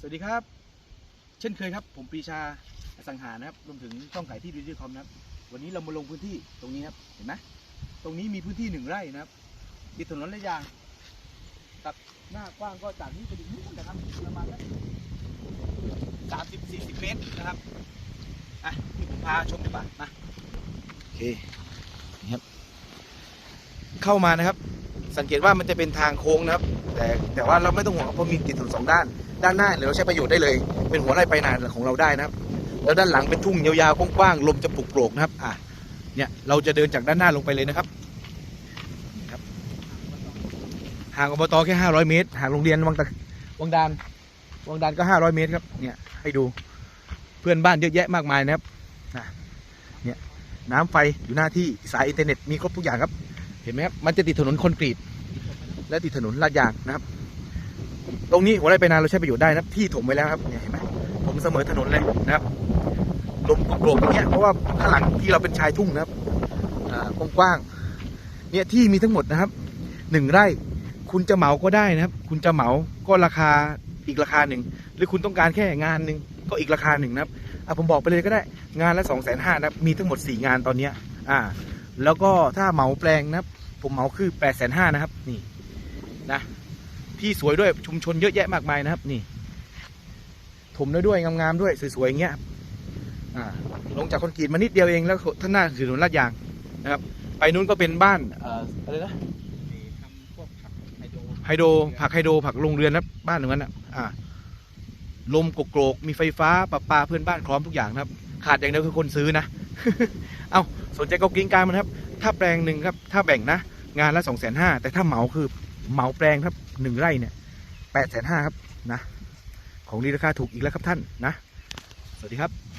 สวัสดีครับ เช่นเคยครับ ผมปรีชาอสังหานะครับรวมถึงช่องขายที่ดิจิคอมนะครับ วันนี้เรามาลงพื้นที่ตรงนี้ครับเห็นไหมตรงนี้มีพื้นที่หนึ่งไร่นะครับติดถนนระยางตัดหน้ากว้างก็จากนี้ไปถึงนู้นนะครับประมาณสามสิบสี่สิบเมตรนะครับอะที่ผมพาชมดีกว่ามาโอเคนะครับ เข้ามานะครับ สังเกตว่ามันจะเป็นทางโค้งนะครับ แต่แต่ว่าเราไม่ต้องห่วงเพราะมีติดถนนสองด้าน ด้านหน้าเราใช้ประโยชน์ได้เลย เป็นหัวไร่ไปนาของเราได้นะครับ แล้วด้านหลังเป็นทุ่งยาวๆกว้างๆลมจะปลุกโปรกนะครับอะเนี่ยเราจะเดินจากด้านหน้าลงไปเลยนะครับนี่ครับห่างอบตแค่500เมตรห่างโรงเรียนวังตะวังดานวังดานก็500เมตรครับเนี่ยให้ดูเพื่อนบ้านเยอะแยะมากมายนะครับเนี่ยน้ำไฟอยู่หน้าที่สายอินเทอร์เน็ตมีครบทุกอย่างครับ เห็นไหมครับมันจะติดถนนคอนกรีต และติดถนนลาดยางนะครับ ตรงนี้หัวไร่ไปนาเราใช้ประโยชน์ได้นะที่ถมไว้แล้วครับเนี่ยเห็นไหมผมเสมอถนนเลยนะครับลมโกรกๆอย่างเงี้ยเพราะว่าข้างหลังที่เราเป็นชายทุ่งนะครับอ่ากว้างๆเนี่ยที่มีทั้งหมดนะครับหนึ่งไร่คุณจะเหมาก็ได้นะครับ คุณจะเหมาก็ราคาอีกราคาหนึ่ง หรือคุณต้องการแค่งานหนึ่งก็อีกราคาหนึ่งนะครับอะผมบอกไปเลยก็ได้งานละสองแสนห้านะครับมีทั้งหมดสี่งานตอนเนี้ยอ่า แล้วก็ถ้าเหมาแปลงนะครับ ผมเหมาคือแปดแสนห้านะครับ นี่นะที่สวยด้วยชุมชนเยอะแยะมากมายนะครับ นี่ ถมด้วยงามๆด้วยสวยๆอย่างเงี้ยอ่าลงจากคอนกรีตมานิดเดียวเองแล้วท่างหน้าคือถนนลาดยางนะครับ ไปนู้นก็เป็นบ้านเอ่ออะไรนะไฮโดรผักไฮโดรผักโรงเรือนนะบ้านหนึ่งนั้นนะอ่าลมโกรกมีไฟฟ้าประปาเพื่อนบ้านพร้อมทุกอย่างนะครับ ขาดอย่างเดียวคือคนซื้อนะ เอาสนใจก็กินการมันครับ ถ้าแปลงหนึ่งครับถ้าแบ่งนะงานละสองแสนห้าแต่ถ้าเหมาคือเหมาแปลงครับหนึ่งไร่เนี่ยแปดแสนห้าครับนะ ของนี้ราคาถูกอีกแล้วครับท่านนะ สวัสดีครับ